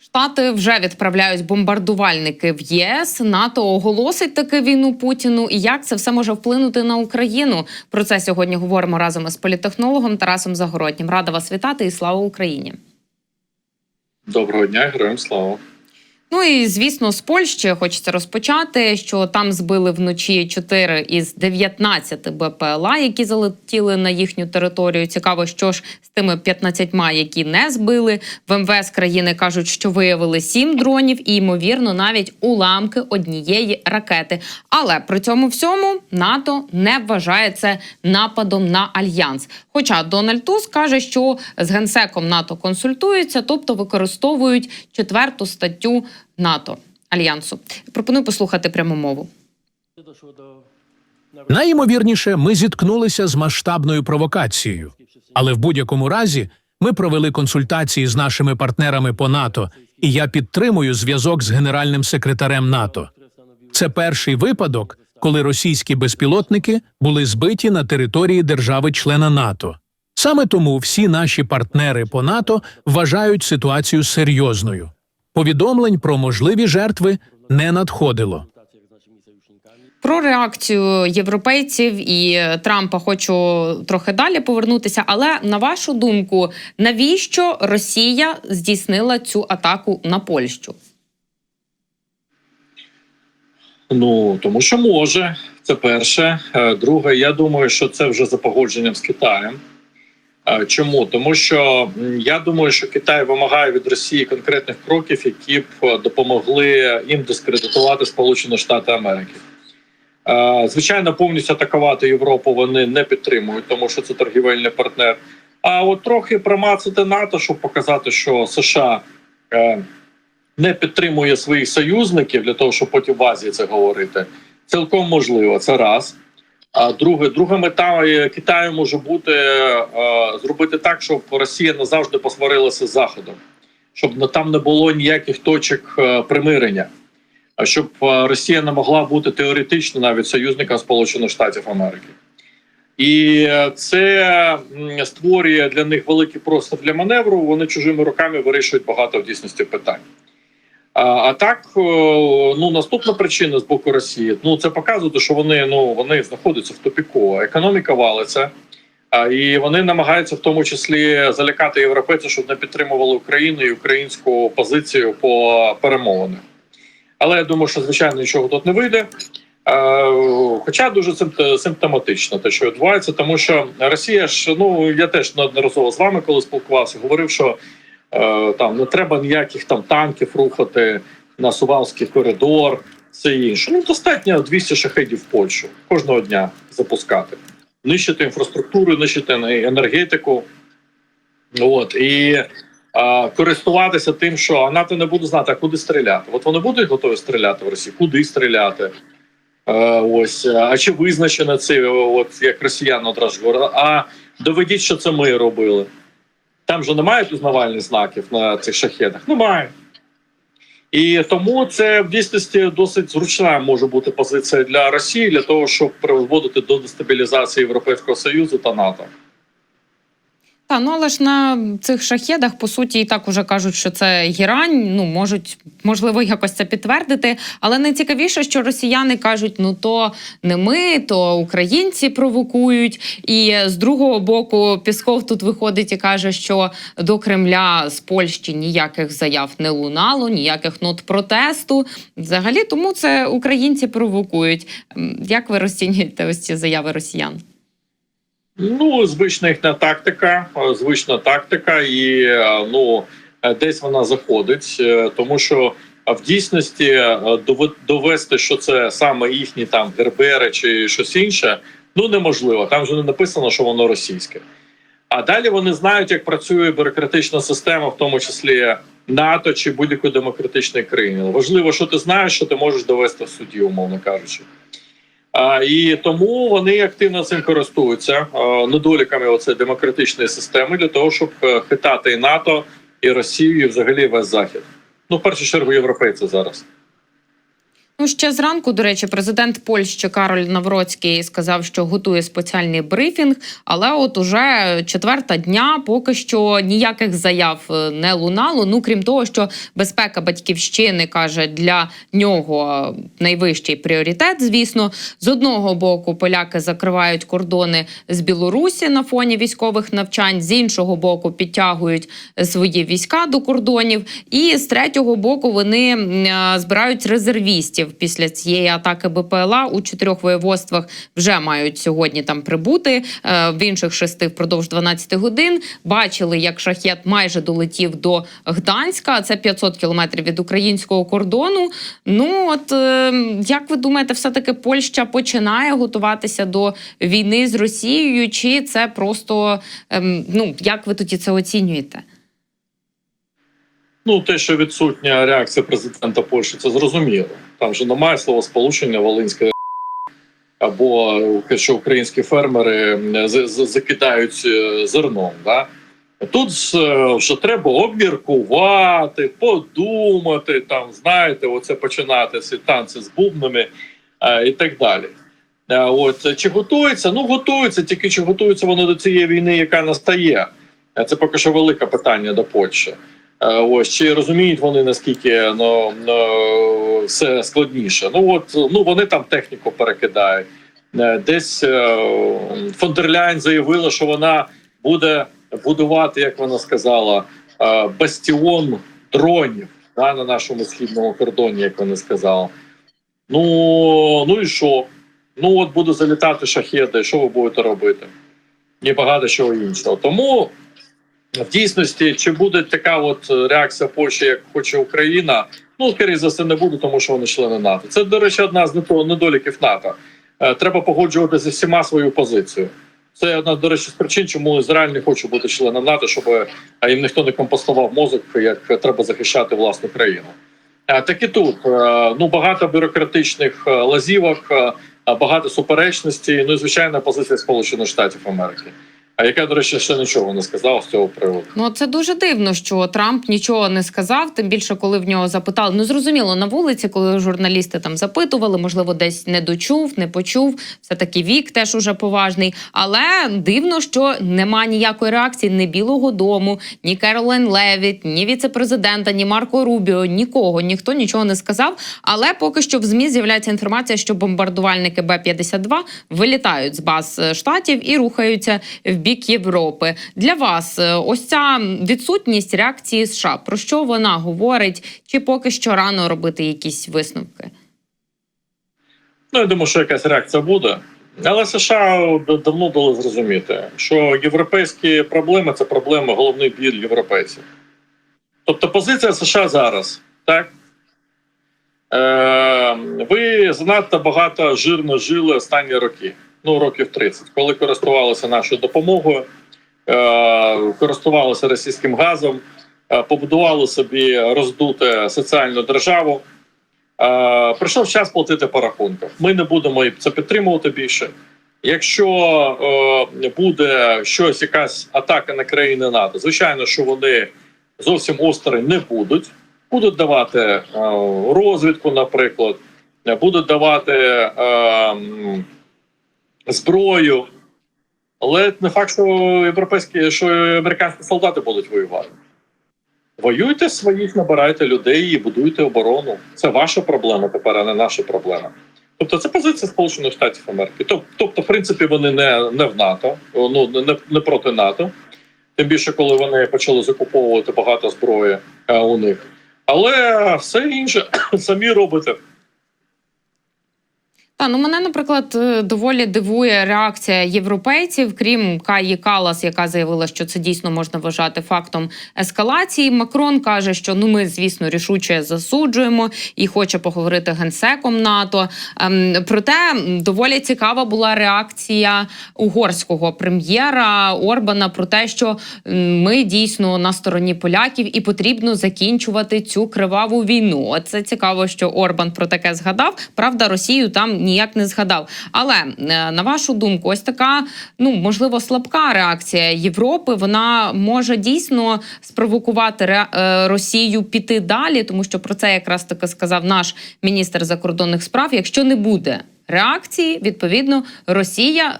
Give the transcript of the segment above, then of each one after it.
Штати вже відправляють бомбардувальники в ЄС. НАТО оголосить таки війну Путіну. І як це все може вплинути на Україну? Про це сьогодні говоримо разом із політехнологом Тарасом Загороднім. Рада вас вітати і слава Україні. Доброго дня, героям слава. Ну і звісно, з Польщі хочеться розпочати, що там збили вночі 4 із 19 БПЛА, які залетіли на їхню територію. Цікаво, що ж з тими 15, які не збили. В МВС країни кажуть, що виявили 7 дронів і ймовірно навіть уламки однієї ракети. Але при цьому всьому НАТО не вважає це нападом на альянс. Хоча Дональд Туск каже, що з генсеком НАТО консультуються, тобто використовують четверту статтю НАТО альянсу. Пропоную послухати пряму мову. Найімовірніше, ми зіткнулися з масштабною провокацією, але в будь-якому разі ми провели консультації з нашими партнерами по НАТО, і я підтримую зв'язок з генеральним секретарем НАТО. Це перший випадок, коли російські безпілотники були збиті на території держави-члена НАТО. Саме тому всі наші партнери по НАТО вважають ситуацію серйозною. Повідомлень про можливі жертви не надходило. Про реакцію європейців і Трампа хочу трохи далі повернутися. Але на вашу думку, навіщо Росія здійснила цю атаку на Польщу? Ну тому що може, це перше. Е, Друге, я думаю, що це вже за погодженням з Китаєм. Е, Чому? Тому що я думаю, що Китай вимагає від Росії конкретних кроків, які б е, допомогли їм дискредитувати Сполучені Штати Америки. Е, Звичайно, повністю атакувати Європу вони не підтримують, тому що це торгівельний партнер. А от трохи промацати НАТО, щоб показати, що США не підтримує своїх союзників для того, щоб потім в Азії це говорити, цілком можливо. Це раз. Друге, друга мета е, Китаю може бути е, зробити так, щоб Росія назавжди посварилася з Заходом, щоб там не було ніяких точок е, примирення, щоб Росія не могла бути теоретично навіть союзником Сполучених Штатів Америки. І це створює для них великий простір для маневру. Вони чужими руками вирішують багато в дійсності питань. А, так, ну наступна причина з боку Росії. Ну це показує, що вони ну вони знаходяться в тупіку. Економіка валиться, і вони намагаються в тому числі залякати європейців, щоб не підтримували Україну і українську позицію по перемовинах. Але я думаю, що звичайно нічого тут не вийде. Хоча дуже симп- симптоматично те, що відбувається, тому що Росія ж ну я теж неодноразово з вами, коли спілкувався, говорив, що там не треба ніяких там танків рухати на Сувалський коридор, все інше. Ну достатньо 200 шахедів в Польщу кожного дня запускати, нищити інфраструктуру, нищити енергетику. От і а, користуватися тим, що а НАТО не буде знати, а куди стріляти. От вони будуть готові стріляти в Росії, куди стріляти. Е, Ось а чи визначено це, от як росіяни одразу говорять, а доведіть, що це ми робили. Там же немає пізнавальних знаків на цих шахедах. Немає. І тому це в дійсності досить зручна може бути позиція для Росії для того, щоб приводити до дестабілізації Європейського Союзу та НАТО. Та ну але ж на цих шахедах по суті і так уже кажуть, що це гірань. Ну можуть можливо якось це підтвердити. Але найцікавіше, що росіяни кажуть: ну то не ми, то українці провокують. І з другого боку, Пісков тут виходить і каже, що до Кремля з Польщі ніяких заяв не лунало, ніяких нот протесту. Взагалі, тому це українці провокують. Як ви розцінюєте ось ці заяви росіян? Ну, звична їхня тактика, е, звична тактика, і е, ну е, десь вона заходить, тому що в дійсності довести, що це саме їхні там гербери чи щось інше, ну неможливо. Там вже не написано, що воно російське. А далі вони знають, як працює бюрократична система, в тому числі НАТО чи будь-якої демократичної країни. Важливо, що ти знаєш, що ти можеш довести в суді, умовно кажучи. І тому вони активно цим користуються недоліками Оце демократичної системи для того, щоб е, хитати і НАТО, і Росію, і взагалі весь захід. Ну, в першу чергу, європейці зараз. Ну ще зранку, до речі, президент Польщі Кароль Навроцький сказав, що готує спеціальний брифінг. Але от уже четверта дня поки що ніяких заяв е, не лунало. Ну крім того, що безпека батьківщини каже для нього найвищий пріоритет. Звісно, з одного боку поляки закривають кордони з Білорусі на фоні військових навчань, з іншого боку підтягують свої війська до кордонів, і з третього боку вони е, збирають резервістів після цієї атаки БПЛА у чотирьох воєводствах вже мають сьогодні там прибути. е, В інших шести впродовж 12 годин бачили, як шахет майже долетів до Гданська. Це 500 кілометрів від українського кордону. Ну от е, як ви думаєте, все таки Польща починає готуватися до війни з Росією? Чи це просто ем, ну як ви тоді це оцінюєте? Ну, те, що відсутня реакція президента Польщі, це зрозуміло. Там же немає слова сполучення Волинське або що українські фермери закидають е, зерном. Да? Тут е, вже треба обміркувати, подумати, там, знаєте, оце починати ці танці з бубнами е, і так далі. От чи готується? Ну готується, тільки чи готуються вони до цієї війни, яка настає. Це поки що велике питання до Польщі. Е, Ось чи розуміють вони наскільки ну, ну, все складніше? Ну от ну вони там техніку перекидають. Е, Десь е, фон дер Ляйн заявила, що вона буде будувати, як вона сказала, бастіон дронів да, на нашому східному кордоні, як вона сказала. Ну, ну і що? Ну от буде залітати шахеди, що ви будете робити? І багато чого іншого. Тому в дійсності, чи буде така от реакція Польщі, як хоче Україна, ну скоріше за все не буде, тому що вони члени НАТО. Це, до речі, одна з недоліків НАТО. Е, Треба погоджувати зі всіма свою позицію. Це одна, до речі, з причин, чому Ізраїль не хоче бути членом НАТО, щоб е, їм ніхто не компостував мозок, як треба захищати власну країну. Е, Так і тут е, ну багато бюрократичних е, лазівок, е, багато суперечностей. Ну і звичайна позиція Сполучених Штатів Америки. А яка, до речі, ще нічого не сказав з цього приводу. Ну це дуже дивно, що Трамп нічого не сказав. Тим більше, коли в нього запитали. Ну зрозуміло, на вулиці, коли журналісти там запитували, можливо, десь не дочув, не почув. Все таки вік теж уже поважний. Але дивно, що нема ніякої реакції ні Білого Дому, ні Керолайн Левіт, ні віцепрезидента, ні Марко Рубіо, нікого, ніхто нічого не сказав. Але поки що в змі з'являється інформація, що бомбардувальники Б-52 вилітають з баз е, штатів і рухаються в бік Європи. Для вас е, ось ця відсутність реакції США. Про що вона говорить? Чи поки що рано робити якісь висновки? Ну, я думаю, що якась реакція буде. Але США давно дали зрозуміти, що європейські проблеми це проблеми головний біль європейців. Тобто позиція США зараз, так? Е, ви занадто багато жирно жили останні роки, ну років 30, коли користувалися нашою допомогою, е, користувалися російським газом, е, побудували собі роздуте соціальну державу. Е, прийшов час платити по рахунках. Ми не будемо це підтримувати більше. Якщо е, буде щось, якась атака на країни НАТО, звичайно, що вони зовсім осторонь не будуть. Будуть давати е, розвідку, наприклад, будуть давати е, зброю. Але не факт, що європейські, що американські солдати будуть воювати. Воюйте своїх, набирайте людей і будуйте оборону. Це ваша проблема тепер, а не наша проблема. Тобто це позиція Сполучених Штатів Америки. Тобто, в принципі, вони не, не в НАТО, ну не, не проти НАТО. Тим більше, коли вони почали закуповувати багато зброї е, у них. Але все інше самі робите. Та ну мене, наприклад, е, доволі дивує реакція європейців, крім Каї Калас, яка заявила, що це дійсно можна вважати фактом ескалації. Макрон каже, що ну ми, звісно, рішуче засуджуємо і хоче поговорити генсеком НАТО. Ем, проте доволі цікава була реакція угорського прем'єра Орбана про те, що ми дійсно на стороні поляків і потрібно закінчувати цю криваву війну. Це цікаво, що Орбан про таке згадав. Правда, Росію там ніяк не згадав. Але е, на вашу думку, ось така ну можливо слабка реакція Європи. Вона може дійсно спровокувати е, Росію піти далі, тому що про це якраз таки сказав наш міністр закордонних справ. Якщо не буде реакції, відповідно, Росія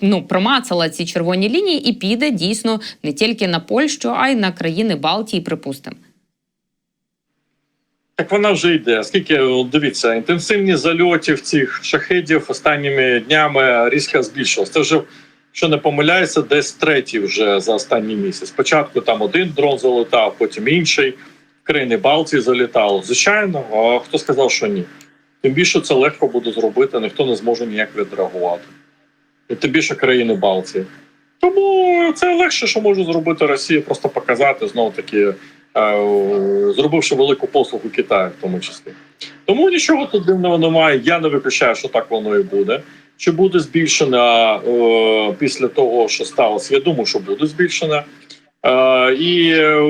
ну промацала ці червоні лінії і піде дійсно не тільки на Польщу, а й на країни Балтії, припустимо. Так вона вже йде. Скільки дивіться, інтенсивність зальотів цих шахедів останніми днями різко збільшилась. Це вже, що не помиляється, десь третій вже за останній місяць. Спочатку там один дрон залетав, потім інший. Країни Балтії залітало. Звичайно, а хто сказав, що ні? Тим більше це легко буде зробити, ніхто не зможе ніяк відреагувати. І тим більше країни Балтії. Тому це легше, що може зробити Росія, просто показати знову таки, зробивши велику послугу Китаю, в тому числі. Тому нічого тут дивного немає. Я не виключаю, що так воно і буде. Чи буде збільшена е, після того, що сталося? Я думаю, що буде збільшена. Е, і е,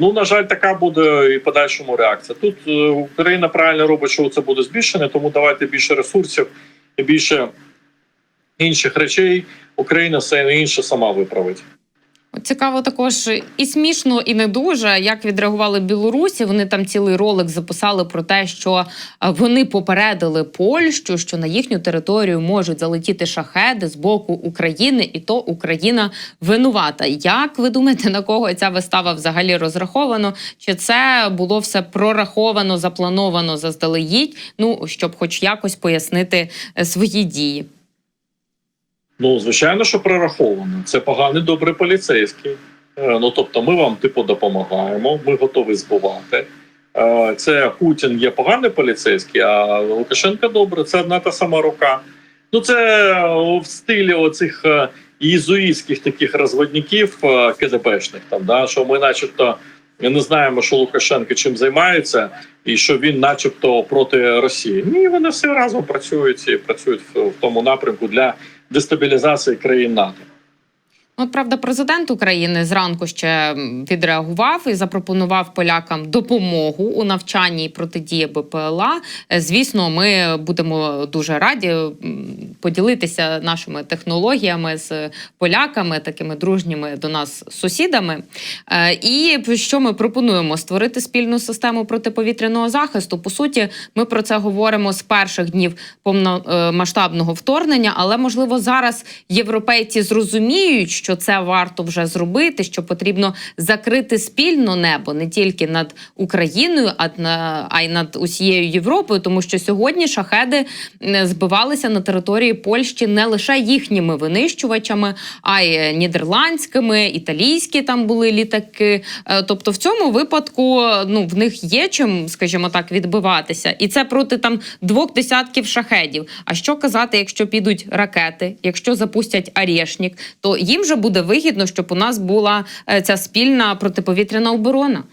ну на жаль, така буде і подальшому реакція. Тут е, Україна правильно робить, що це буде збільшене, тому давайте більше ресурсів і більше інших речей. Україна все інше сама виправить. Цікаво також і смішно, і не дуже, як відреагували білорусі. Вони там цілий ролик записали про те, що е, вони попередили Польщу, що на їхню територію можуть залетіти шахеди з боку України, і то Україна винувата. Як ви думаєте, на кого ця вистава взагалі розраховано? Чи це було все прораховано, заплановано заздалегідь? Ну щоб, хоч якось пояснити е, свої дії? Ну, звичайно, що прораховано. Це поганий добрий поліцейський. Е, Ну тобто, ми вам типу допомагаємо, ми готові збивати. Е, Це Путін є поганий поліцейський, а Лукашенко добре, це одна та сама рука. Ну, це е, в стилі оцих єзуїтських таких розводників КДБшних, там, да, що ми, начебто, не знаємо, що Лукашенко чим займається, і що він, начебто, проти Росії. Ні, вони всі разом працюють і працюють в тому напрямку для дестабілізації країн НАТО. Ну, правда, президент України зранку ще відреагував і запропонував полякам допомогу у навчанні і протидії БПЛА. Е, Звісно, ми будемо дуже раді поділитися нашими технологіями з поляками, такими дружніми до нас сусідами. Е, І що ми пропонуємо створити спільну систему протиповітряного захисту. По суті, ми про це говоримо з перших днів повномасштабного вторгнення, але можливо зараз європейці зрозуміють, що це варто вже зробити, що потрібно закрити спільно небо не тільки над Україною, а на й над усією Європою, тому що сьогодні шахеди збивалися на території Польщі не лише їхніми винищувачами, а й е, нідерландськими, італійські там були літаки. Е, Тобто, в цьому випадку ну в них є чим, скажімо так, відбиватися, і це проти там двох десятків шахедів. А що казати, якщо підуть ракети, якщо запустять Арєшнік, то їм же буде вигідно, щоб у нас була е, ця спільна протиповітряна оборона.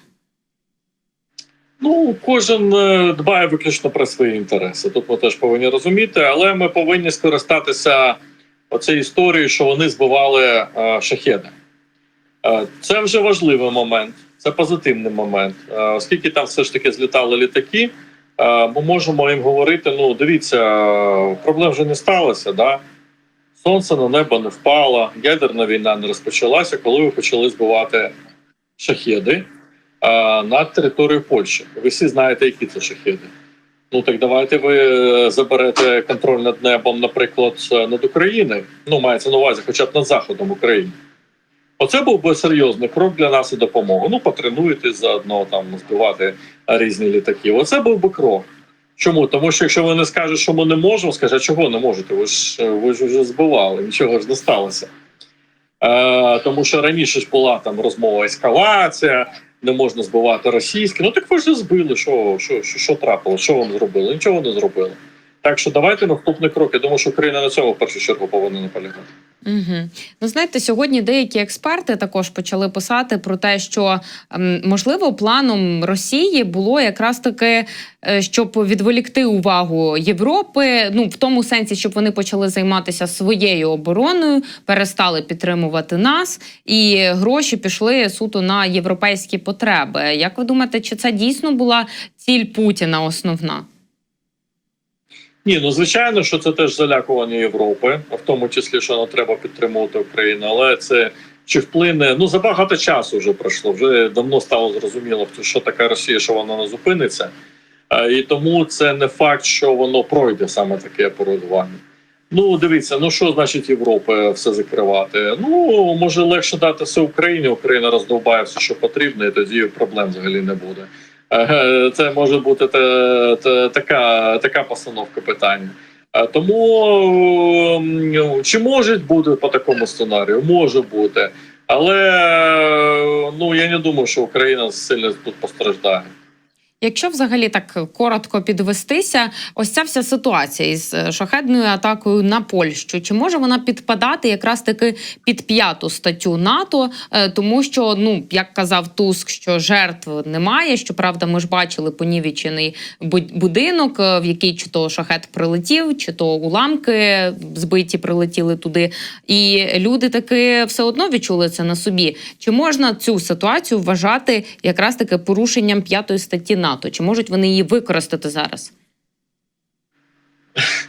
Ну, кожен е, дбає виключно про свої інтереси. Тут ми теж повинні розуміти, але ми повинні скористатися оцією історією, що вони збивали е, шахеди. Це вже важливий момент, це позитивний момент. Оскільки там все ж таки злітали літаки, ми можемо їм говорити: ну, дивіться, проблем вже не сталося, да? Сонце на небо не впало, ядерна війна не розпочалася, коли ви почали збивати шахеди над територією Польщі. Ви всі знаєте, які це шахеди. Ну так давайте ви е, заберете контроль над небом, наприклад, е, над Україною. Ну, мається на увазі, хоча б над заходом України. Оце був би серйозний крок для нас і допомога. Ну, потренуєтесь заодно там збивати різні літаки. Оце був би крок. Чому? Тому що якщо ви не скажете, що ми не можемо, скажуть, а чого не можете? Ви ж ви ж вже збивали, нічого ж не сталося. Е, тому що раніше ж була там розмова ескалація, не можна збивати російське. Ну так ви ж збили. Що, що, що, що трапило? Що вам зробили? Нічого не зробили. Так що давайте наступний крок. Я думаю, що Україна на цьому в першу чергу повинна наполягати. Угу. Ну, знаєте, сьогодні деякі експерти також почали писати про те, що ем, можливо планом Росії було якраз таки, е, щоб відволікти увагу Європи, ну в тому сенсі, щоб вони почали займатися своєю обороною, перестали підтримувати нас, і гроші пішли суто на європейські потреби. Як ви думаєте, чи це дійсно була ціль Путіна основна? Ні, ну звичайно, що це теж залякування Європи, в тому числі, що не треба підтримувати Україну, але це чи вплине ну забагато часу вже пройшло. Вже давно стало зрозуміло, що така Росія, що вона не зупиниться, Е, і тому це не факт, що воно пройде саме таке порядування. Ну, дивіться, ну що значить Європа все закривати? Ну може легше дати все Україні. Україна роздовбає все, що потрібно, і тоді проблем взагалі не буде. Це може бути та, та, така, така постановка питання. Тому чи може бути по такому сценарію? Може бути, але ну я не думаю, що Україна сильно тут постраждає. Якщо взагалі так коротко підвестися, ось ця вся ситуація із е, шахедною атакою на Польщу, чи може вона підпадати якраз таки під п'яту статтю НАТО, Е, тому що ну як казав Туск, що жертв немає. Щоправда, ми ж бачили понівечений бу- будинок, е, в який чи то шахет прилетів, чи то уламки збиті прилетіли туди, і люди таки все одно відчули це на собі. Чи можна цю ситуацію вважати якраз таки порушенням п'ятої статті НАТО? Чи можуть вони її використати зараз?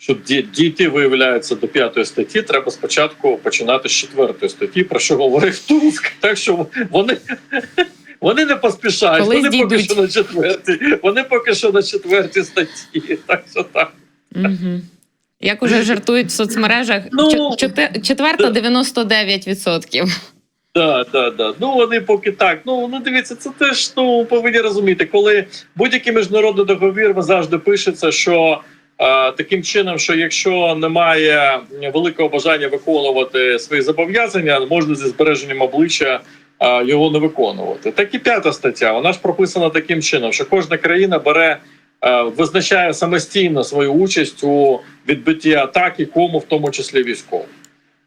Щоб ді- дійти, виявляється, до п'ятої статті, треба спочатку починати з четвертої статті, про що говорив Туск. Так що вони, вони не поспішають, Колись вони поки що на четвертій, вони поки що на четвертій статті. Так що так. Угу. Як уже жартують в соцмережах, Ну, чо- чоте- четверта 99%. Да, да, да. Ну вони поки так. Ну ну дивіться, це теж ну повинні розуміти, коли будь-який міжнародний договір завжди пишеться, що е, таким чином, що якщо немає великого бажання виконувати свої зобов'язання, можна зі збереженням обличчя е, його не виконувати. Так і п'ята стаття. Вона ж прописана таким чином, що кожна країна бере. е, Визначає самостійно свою участь у відбитті атаки, кому в тому числі військовим.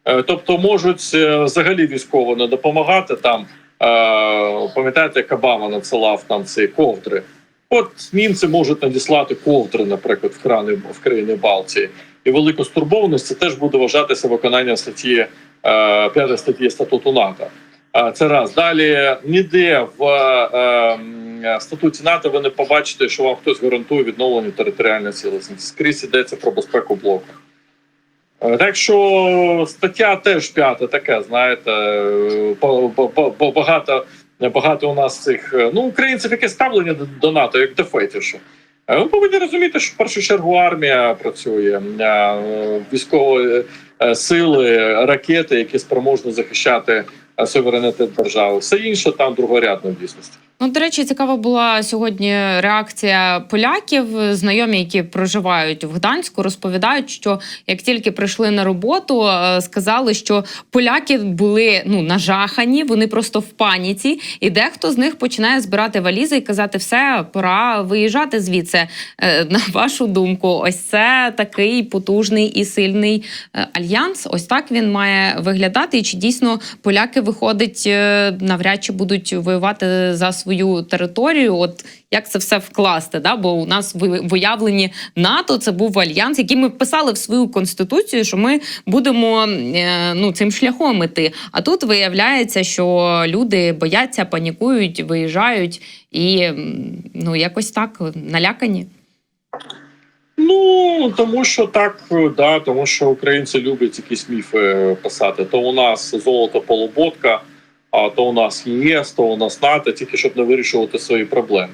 Е, Тобто можуть е, взагалі військово не допомагати там. е, Пам'ятаєте, як Обама надсилав там ці ковдри. От німці можуть надіслати ковдри, наприклад, в країни в країни Балтії, і велику стурбованість це теж буде вважатися виконанням статті е, 5 статті статуту НАТО. Це раз далі ніде в статуті НАТО ви не побачите, що вам хтось гарантує відновлення територіальної цілісності. Скрізь йдеться про безпеку блоку. Е, Так що стаття теж п'ята таке, знаєте, е, по- багато, багато у нас цих е, ну українців, яке ставлення до- НАТО, як до фетішу. Ви повинні розуміти, що в першу чергу армія працює, військові сили, ракети, які спроможні захищати суверенітет держави. Все інше там другорядно в дійсності. Ну, до речі, цікава була сьогодні реакція поляків. Знайомі, які проживають в Гданську, розповідають, що як тільки прийшли на роботу, е, сказали, що поляки були ну нажахані, вони просто в паніці, і дехто з них починає збирати валізи і казати: все, пора виїжджати звідси. Е, На вашу думку, ось це такий потужний і сильний е, альянс. Ось так він має виглядати. І чи дійсно поляки виходить навряд чи будуть воювати за свою територію? От як це все вкласти? Да? Бо у нас ви- виявлені НАТО це був альянс, який ми вписали в свою конституцію, що ми будемо е, ну цим шляхом іти. А тут виявляється, що люди бояться, панікують, виїжджають і ну якось так налякані. Ну тому що так, да, тому що українці люблять якісь міфи е, писати. То у нас золото полуботка, а то у нас ЄС, то у нас НАТО, тільки щоб не вирішувати свої проблеми.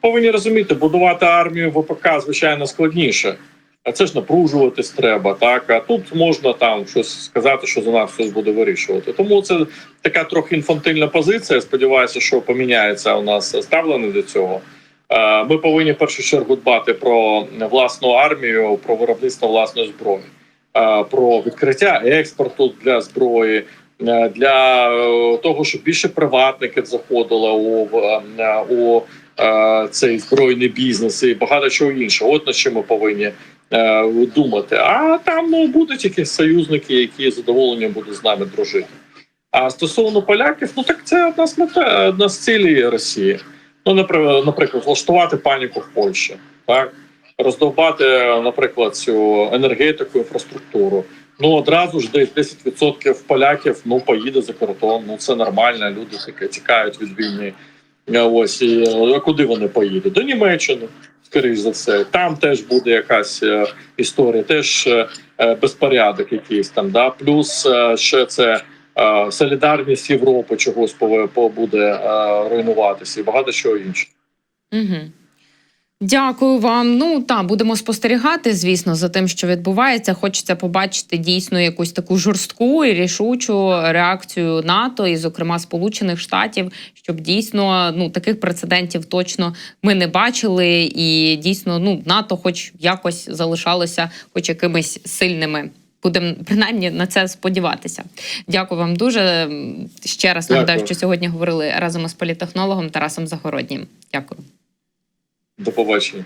Повинні розуміти, будувати армію ВПК звичайно складніше. А це ж напружуватись треба, так а тут можна там щось сказати, що за нас щось буде вирішувати. Тому це така трохи інфантильна позиція. Сподіваюся, що поміняється у нас ставлення до цього. Е, Ми повинні в першу чергу дбати про власну армію, про виробництво власної зброї, е, про відкриття експорту для зброї, для е, того, щоб більше приватників заходило у, е, у е, цей збройний бізнес і багато чого іншого. От над чим ми повинні е, думати. А там ну, будуть якісь союзники, які з задоволенням будуть з нами дружити. А стосовно поляків, ну так це одна з мета, одна з цілей Росії. Ну, наприклад, влаштувати паніку в Польщі, так роздовбати, наприклад, цю енергетику, інфраструктуру. Ну одразу ж десь 10% поляків ну поїде за кордон. Ну це нормально. Люди таке тікають від війни. Е, Ось і а куди вони поїдуть? До Німеччини. скоріш за все. Там теж буде якась е, історія, теж е, безпорядок якийсь там. Да? Плюс ще це солідарність Європи чогось буде руйнуватися і багато чого іншого. Угу. Дякую вам. Ну та будемо спостерігати, звісно, за тим, що відбувається. Хочеться побачити дійсно якусь таку жорстку і рішучу реакцію НАТО, і, зокрема, Сполучених Штатів, щоб дійсно ну таких прецедентів точно ми не бачили, і дійсно ну НАТО, хоч якось залишалося, хоч якимись сильними. Будемо принаймні на це сподіватися. Дякую вам дуже. Ще раз нагадаю, що сьогодні говорили разом із політехнологом Тарасом Загороднім. Дякую. До побачення.